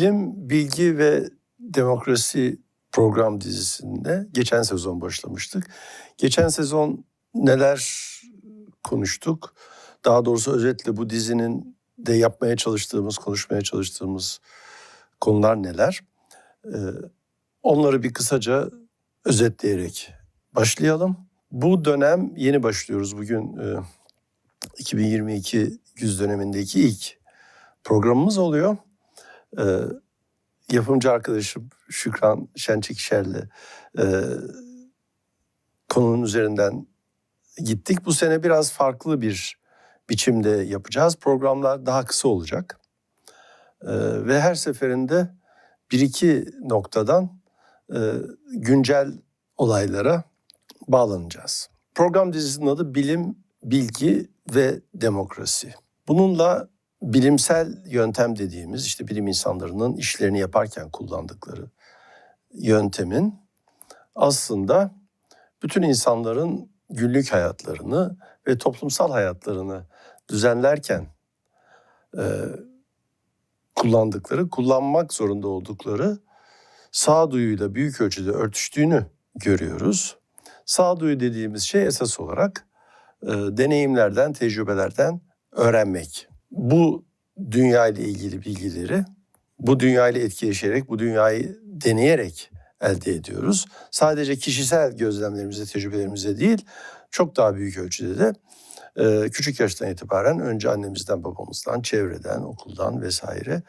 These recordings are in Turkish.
Bilim, Bilgi ve Demokrasi program dizisinde geçen sezon başlamıştık. Geçen sezon neler konuştuk? Daha doğrusu özetle bu dizinin de yapmaya çalıştığımız, konuşmaya çalıştığımız konular neler? Ee, onları bir kısaca özetleyerek başlayalım. Bu dönem yeni başlıyoruz. Bugün e, 2022 güz dönemindeki ilk programımız oluyor. Ee, yapımcı arkadaşım Şükran Şençekişer'le e, konunun üzerinden gittik. Bu sene biraz farklı bir biçimde yapacağız. Programlar daha kısa olacak. Ee, ve her seferinde bir iki noktadan e, güncel olaylara bağlanacağız. Program dizisinin adı Bilim, Bilgi ve Demokrasi. Bununla bilimsel yöntem dediğimiz işte bilim insanlarının işlerini yaparken kullandıkları yöntemin aslında bütün insanların günlük hayatlarını ve toplumsal hayatlarını düzenlerken e, kullandıkları, kullanmak zorunda oldukları sağduyuyla büyük ölçüde örtüştüğünü görüyoruz. Sağduyu dediğimiz şey esas olarak e, deneyimlerden, tecrübelerden öğrenmek. Bu dünya ile ilgili bilgileri bu dünya ile etkileşerek, bu dünyayı deneyerek elde ediyoruz. Sadece kişisel gözlemlerimize, tecrübelerimize değil, çok daha büyük ölçüde de e, küçük yaştan itibaren önce annemizden, babamızdan, çevreden, okuldan vesaire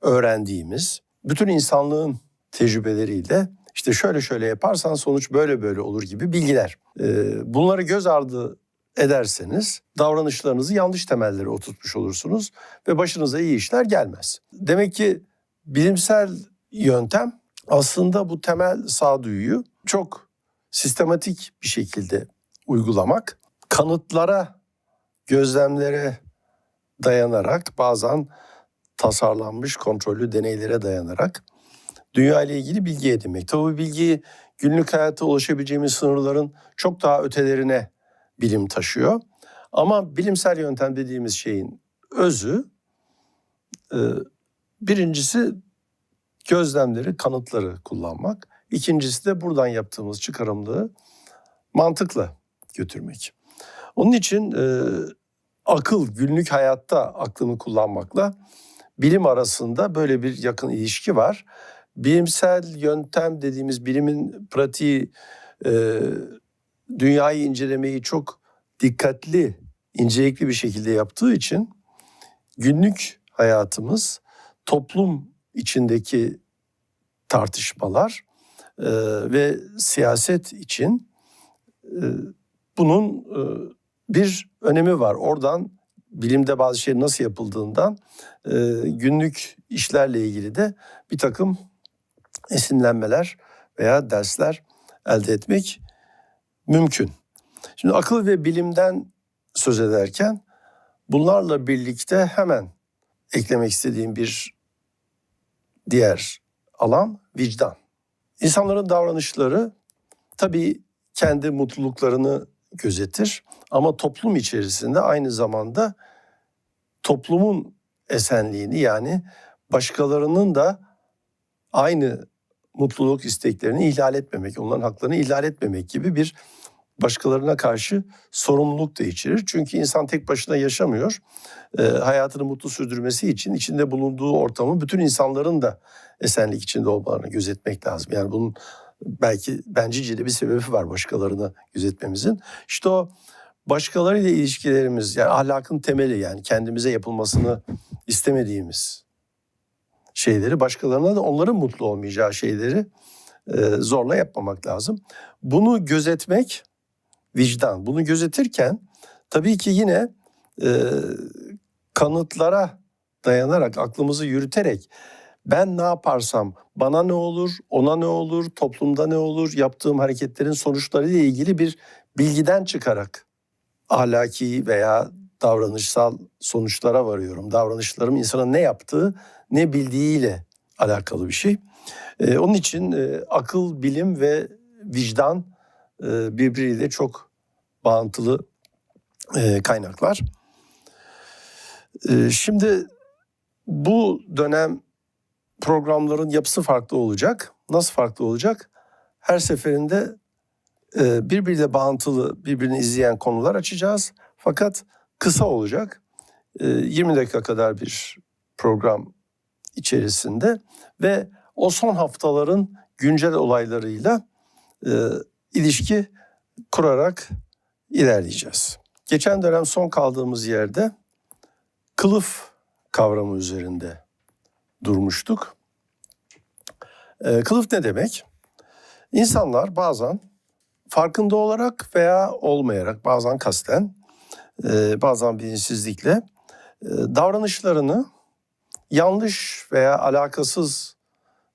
öğrendiğimiz bütün insanlığın tecrübeleriyle işte şöyle şöyle yaparsan sonuç böyle böyle olur gibi bilgiler. E, bunları göz ardı ederseniz davranışlarınızı yanlış temellere oturtmuş olursunuz ve başınıza iyi işler gelmez. Demek ki bilimsel yöntem aslında bu temel sağduyuyu çok sistematik bir şekilde uygulamak, kanıtlara, gözlemlere dayanarak bazen tasarlanmış kontrollü deneylere dayanarak dünya ile ilgili bilgi edinmek. Tabii bilgiyi günlük hayatta ulaşabileceğimiz sınırların çok daha ötelerine bilim taşıyor. Ama bilimsel yöntem dediğimiz şeyin özü e, birincisi gözlemleri, kanıtları kullanmak. İkincisi de buradan yaptığımız çıkarımlığı mantıkla götürmek. Onun için e, akıl günlük hayatta aklını kullanmakla bilim arasında böyle bir yakın ilişki var. Bilimsel yöntem dediğimiz bilimin pratiği e, dünyayı incelemeyi çok dikkatli, incelikli bir şekilde yaptığı için günlük hayatımız toplum içindeki tartışmalar e, ve siyaset için e, bunun e, bir önemi var. Oradan bilimde bazı şey nasıl yapıldığından e, günlük işlerle ilgili de bir takım esinlenmeler veya dersler elde etmek mümkün. Şimdi akıl ve bilimden söz ederken bunlarla birlikte hemen eklemek istediğim bir diğer alan vicdan. İnsanların davranışları tabii kendi mutluluklarını gözetir ama toplum içerisinde aynı zamanda toplumun esenliğini yani başkalarının da aynı mutluluk isteklerini ihlal etmemek, onların haklarını ihlal etmemek gibi bir başkalarına karşı sorumluluk da içerir. Çünkü insan tek başına yaşamıyor. E, hayatını mutlu sürdürmesi için içinde bulunduğu ortamı bütün insanların da esenlik içinde olmalarını gözetmek lazım. Yani bunun belki bencilce de bir sebebi var başkalarına gözetmemizin. İşte o başkalarıyla ilişkilerimiz yani ahlakın temeli yani kendimize yapılmasını istemediğimiz şeyleri başkalarına da onların mutlu olmayacağı şeyleri e, zorla yapmamak lazım. Bunu gözetmek vicdan. Bunu gözetirken tabii ki yine e, kanıtlara dayanarak, aklımızı yürüterek ben ne yaparsam bana ne olur, ona ne olur, toplumda ne olur, yaptığım hareketlerin sonuçları ile ilgili bir bilgiden çıkarak ahlaki veya davranışsal sonuçlara varıyorum. Davranışlarım insanın ne yaptığı, ne bildiğiyle alakalı bir şey. Ee, onun için e, akıl, bilim ve vicdan e, birbiriyle çok bağıntılı e, kaynaklar. E, şimdi bu dönem programların yapısı farklı olacak. Nasıl farklı olacak? Her seferinde e, birbiriyle bağıntılı, birbirini izleyen konular açacağız. Fakat kısa olacak. E, 20 dakika kadar bir program içerisinde ve o son haftaların güncel olaylarıyla e, ilişki kurarak ilerleyeceğiz. Geçen dönem son kaldığımız yerde kılıf kavramı üzerinde durmuştuk. E, kılıf ne demek? İnsanlar bazen farkında olarak veya olmayarak, bazen kasten, e, bazen bilinçsizlikle e, davranışlarını yanlış veya alakasız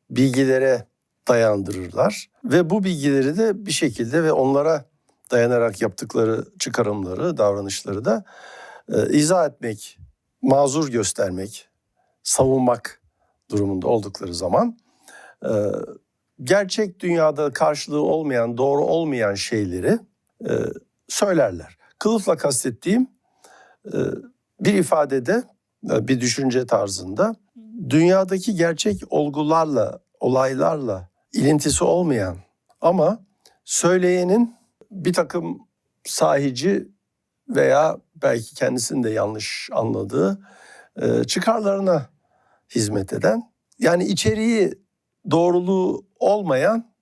bilgilere dayandırırlar ve bu bilgileri de bir şekilde ve onlara dayanarak yaptıkları çıkarımları, davranışları da e, izah etmek, mazur göstermek, savunmak durumunda oldukları zaman e, gerçek dünyada karşılığı olmayan, doğru olmayan şeyleri e, söylerler. Kılıfla kastettiğim e, bir ifadede, e, bir düşünce tarzında dünyadaki gerçek olgularla, olaylarla ilintisi olmayan ama söyleyenin bir takım sahici veya belki kendisinin de yanlış anladığı e, çıkarlarına hizmet eden yani içeriği doğruluğu olmayan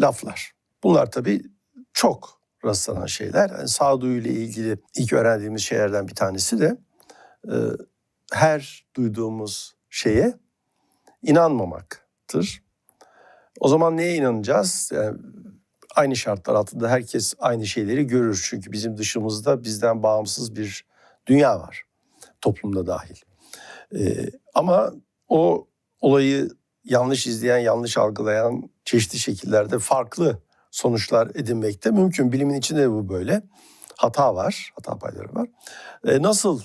laflar. Bunlar tabii çok rastlanan şeyler. Yani sağduyu ile ilgili ilk öğrendiğimiz şeylerden bir tanesi de e, her duyduğumuz şeye inanmamaktır. O zaman neye inanacağız? Yani aynı şartlar altında herkes aynı şeyleri görür. Çünkü bizim dışımızda bizden bağımsız bir dünya var. Toplumda dahil. Ee, ama o olayı yanlış izleyen, yanlış algılayan çeşitli şekillerde farklı sonuçlar edinmekte mümkün. Bilimin içinde de bu böyle. Hata var, hata payları var. Ee, nasıl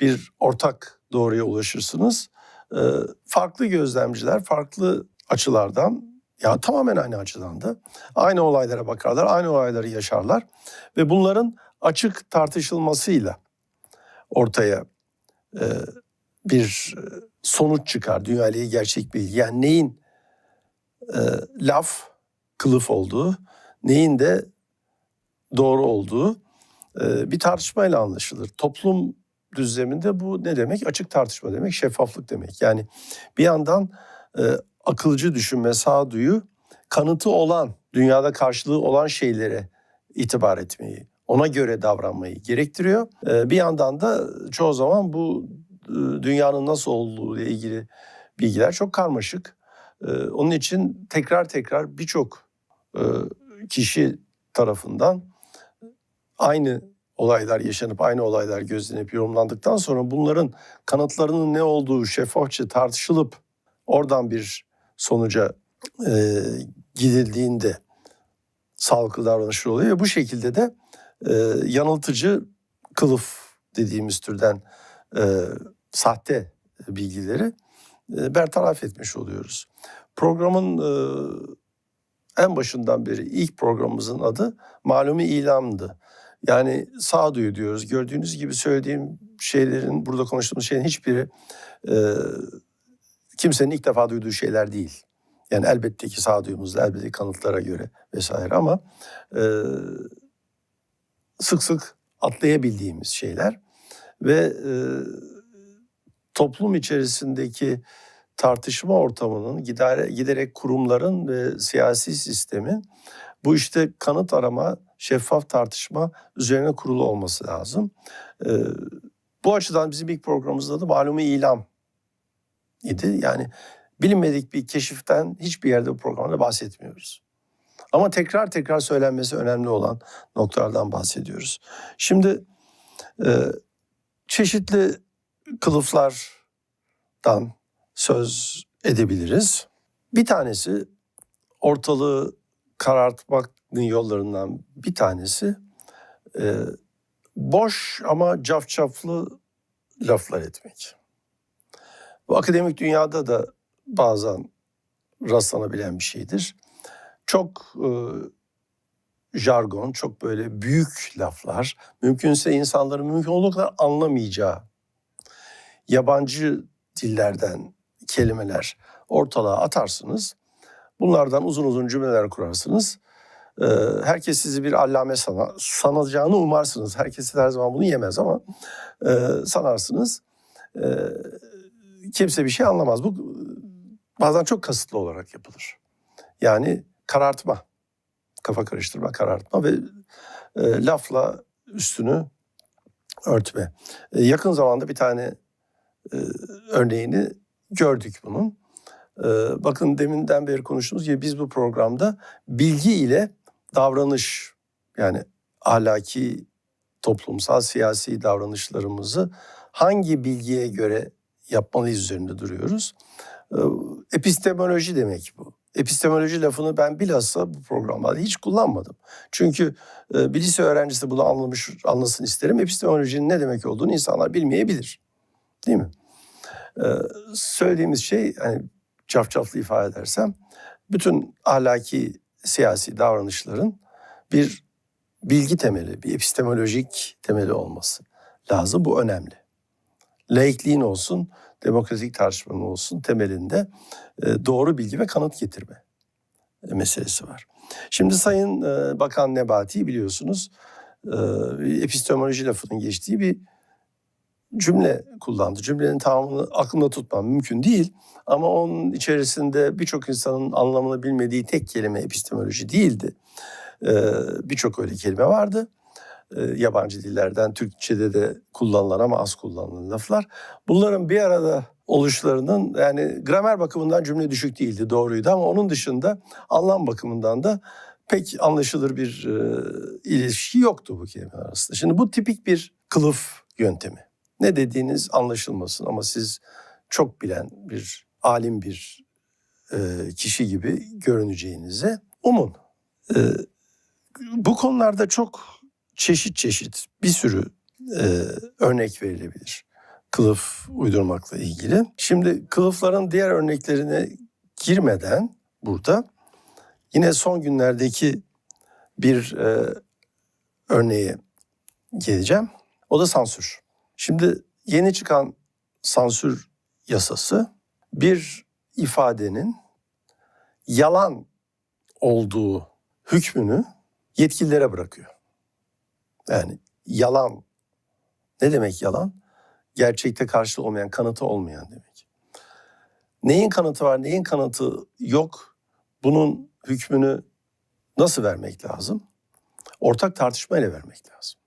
bir ortak doğruya ulaşırsınız? Ee, farklı gözlemciler, farklı açılardan ya tamamen aynı açıdan da aynı olaylara bakarlar, aynı olayları yaşarlar ve bunların açık tartışılmasıyla ortaya e, bir sonuç çıkar. Dünya gerçek bilgi. Yani neyin e, laf, kılıf olduğu, neyin de doğru olduğu e, bir tartışmayla anlaşılır. Toplum düzleminde bu ne demek? Açık tartışma demek, şeffaflık demek. Yani bir yandan e, akılcı düşünme, sağduyu kanıtı olan, dünyada karşılığı olan şeylere itibar etmeyi, ona göre davranmayı gerektiriyor. E, bir yandan da çoğu zaman bu dünyanın nasıl olduğu ile ilgili bilgiler çok karmaşık. Onun için tekrar tekrar birçok kişi tarafından aynı olaylar yaşanıp aynı olaylar gözlenip yorumlandıktan sonra bunların kanıtlarının ne olduğu şeffafça tartışılıp oradan bir sonuca e, gidildiğinde sağlıklı davranışlar oluyor ve bu şekilde de e, yanıltıcı kılıf dediğimiz türden e, sahte bilgileri e, bertaraf etmiş oluyoruz. Programın e, en başından beri ilk programımızın adı malumi ilamdı. Yani sağduyu diyoruz. Gördüğünüz gibi söylediğim şeylerin, burada konuştuğumuz şeyin hiçbiri e, kimsenin ilk defa duyduğu şeyler değil. Yani elbette ki sağduyumuzda, elbette ki kanıtlara göre vesaire ama e, sık sık atlayabildiğimiz şeyler ve e, toplum içerisindeki tartışma ortamının giderek, giderek kurumların ve siyasi sistemin bu işte kanıt arama, şeffaf tartışma üzerine kurulu olması lazım. Ee, bu açıdan bizim ilk programımızın adı malumu ilam idi. Yani bilinmedik bir keşiften hiçbir yerde bu programda bahsetmiyoruz. Ama tekrar tekrar söylenmesi önemli olan noktalardan bahsediyoruz. Şimdi e, çeşitli kılıflardan söz edebiliriz. Bir tanesi ortalığı karartmanın yollarından bir tanesi e, boş ama cafcaflı laflar etmek. Bu akademik dünyada da bazen rastlanabilen bir şeydir. Çok e, jargon, çok böyle büyük laflar, mümkünse insanların mümkün olduğu kadar anlamayacağı yabancı dillerden kelimeler ortalığa atarsınız. Bunlardan uzun uzun cümleler kurarsınız. Ee, herkes sizi bir allame sana, sanacağını umarsınız. Herkes her zaman bunu yemez ama e, sanarsınız. Ee, kimse bir şey anlamaz. Bu bazen çok kasıtlı olarak yapılır. Yani karartma, kafa karıştırma, karartma ve e, lafla üstünü örtme. E, yakın zamanda bir tane e, örneğini gördük bunun. E, bakın deminden beri konuştuğumuz gibi biz bu programda bilgi ile davranış yani ahlaki, toplumsal, siyasi davranışlarımızı hangi bilgiye göre yapmalıyız üzerinde duruyoruz. E, epistemoloji demek bu. Epistemoloji lafını ben bilhassa bu programda hiç kullanmadım. Çünkü e, bir lise öğrencisi bunu anlamış, anlasın isterim. Epistemolojinin ne demek olduğunu insanlar bilmeyebilir. Değil mi? E, söylediğimiz şey, hani cafcaflı ifade edersem, bütün ahlaki, siyasi davranışların bir bilgi temeli, bir epistemolojik temeli olması lazım. Bu önemli. Laikliğin olsun, demokratik tartışmanın olsun temelinde e, doğru bilgi ve kanıt getirme e, meselesi var. Şimdi Sayın e, Bakan Nebati biliyorsunuz epistemoloji lafının geçtiği bir cümle kullandı. Cümlenin tamamını aklımda tutmam mümkün değil. Ama onun içerisinde birçok insanın anlamını bilmediği tek kelime epistemoloji değildi. Birçok öyle kelime vardı. Yabancı dillerden Türkçe'de de kullanılan ama az kullanılan laflar. Bunların bir arada oluşlarının yani gramer bakımından cümle düşük değildi doğruydu ama onun dışında anlam bakımından da pek anlaşılır bir e, ilişki yoktu bu kelimeler arasında. Şimdi bu tipik bir kılıf yöntemi. Ne dediğiniz anlaşılmasın ama siz çok bilen bir alim bir e, kişi gibi görüneceğinize umun. E, bu konularda çok çeşit çeşit bir sürü e, örnek verilebilir kılıf uydurmakla ilgili. Şimdi kılıfların diğer örneklerine girmeden burada yine son günlerdeki bir e, örneğe geleceğim. O da sansür. Şimdi yeni çıkan sansür yasası bir ifadenin yalan olduğu hükmünü yetkililere bırakıyor. Yani yalan ne demek yalan? Gerçekte karşı olmayan, kanıtı olmayan demek. Neyin kanıtı var, neyin kanıtı yok? Bunun hükmünü nasıl vermek lazım? Ortak tartışmayla vermek lazım.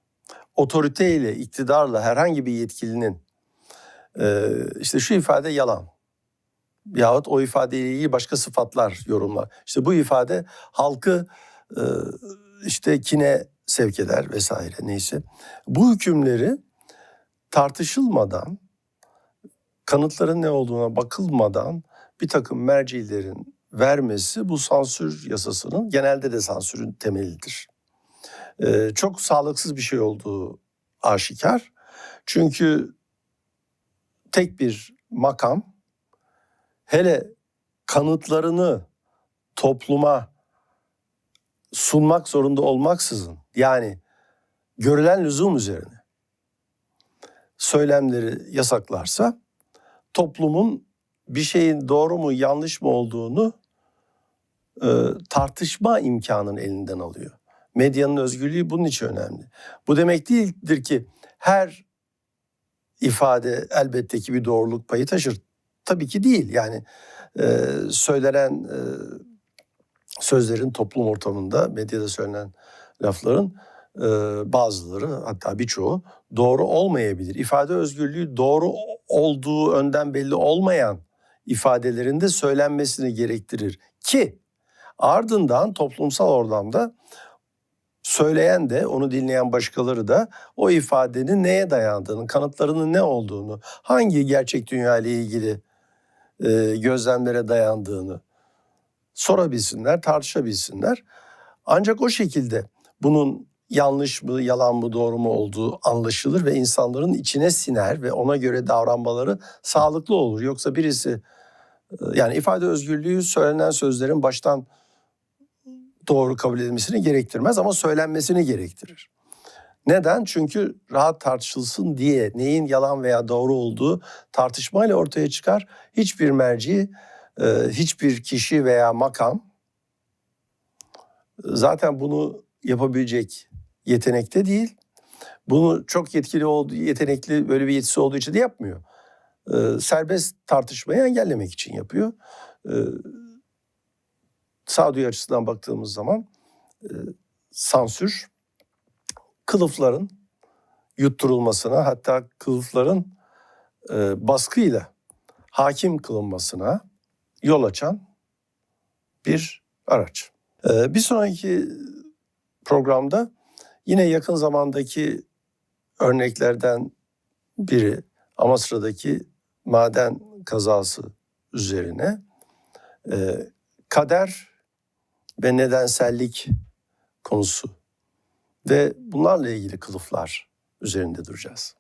Otoriteyle, iktidarla herhangi bir yetkilinin e, işte şu ifade yalan yahut o ifadeyle ilgili başka sıfatlar yorumlar. İşte bu ifade halkı e, işte kine sevk eder vesaire neyse. Bu hükümleri tartışılmadan, kanıtların ne olduğuna bakılmadan bir takım mercilerin vermesi bu sansür yasasının genelde de sansürün temelidir. Ee, çok sağlıksız bir şey olduğu aşikar. Çünkü tek bir makam hele kanıtlarını topluma sunmak zorunda olmaksızın yani görülen lüzum üzerine söylemleri yasaklarsa toplumun bir şeyin doğru mu yanlış mı olduğunu e, tartışma imkanını elinden alıyor. Medyanın özgürlüğü bunun için önemli. Bu demek değildir ki her ifade elbette ki bir doğruluk payı taşır. Tabii ki değil. Yani e, söylenen e, sözlerin toplum ortamında, medyada söylenen lafların e, bazıları hatta birçoğu doğru olmayabilir. İfade özgürlüğü doğru olduğu önden belli olmayan ifadelerinde söylenmesini gerektirir ki ardından toplumsal ortamda söyleyen de onu dinleyen başkaları da o ifadenin neye dayandığını, kanıtlarının ne olduğunu, hangi gerçek dünya ile ilgili e, gözlemlere dayandığını sorabilsinler, tartışabilsinler. Ancak o şekilde bunun yanlış mı, yalan mı, doğru mu olduğu anlaşılır ve insanların içine siner ve ona göre davranmaları sağlıklı olur. Yoksa birisi e, yani ifade özgürlüğü söylenen sözlerin baştan doğru kabul edilmesini gerektirmez ama söylenmesini gerektirir. Neden? Çünkü rahat tartışılsın diye neyin yalan veya doğru olduğu tartışmayla ortaya çıkar. Hiçbir merci e, hiçbir kişi veya makam zaten bunu yapabilecek yetenekte değil. Bunu çok yetkili olduğu, yetenekli böyle bir yetisi olduğu için de yapmıyor. E, serbest tartışmayı engellemek için yapıyor. Sağduyu açısından baktığımız zaman e, sansür kılıfların yutturulmasına hatta kılıfların e, baskıyla hakim kılınmasına yol açan bir araç. E, bir sonraki programda yine yakın zamandaki örneklerden biri Amasra'daki maden kazası üzerine e, kader ve nedensellik konusu ve bunlarla ilgili kılıflar üzerinde duracağız.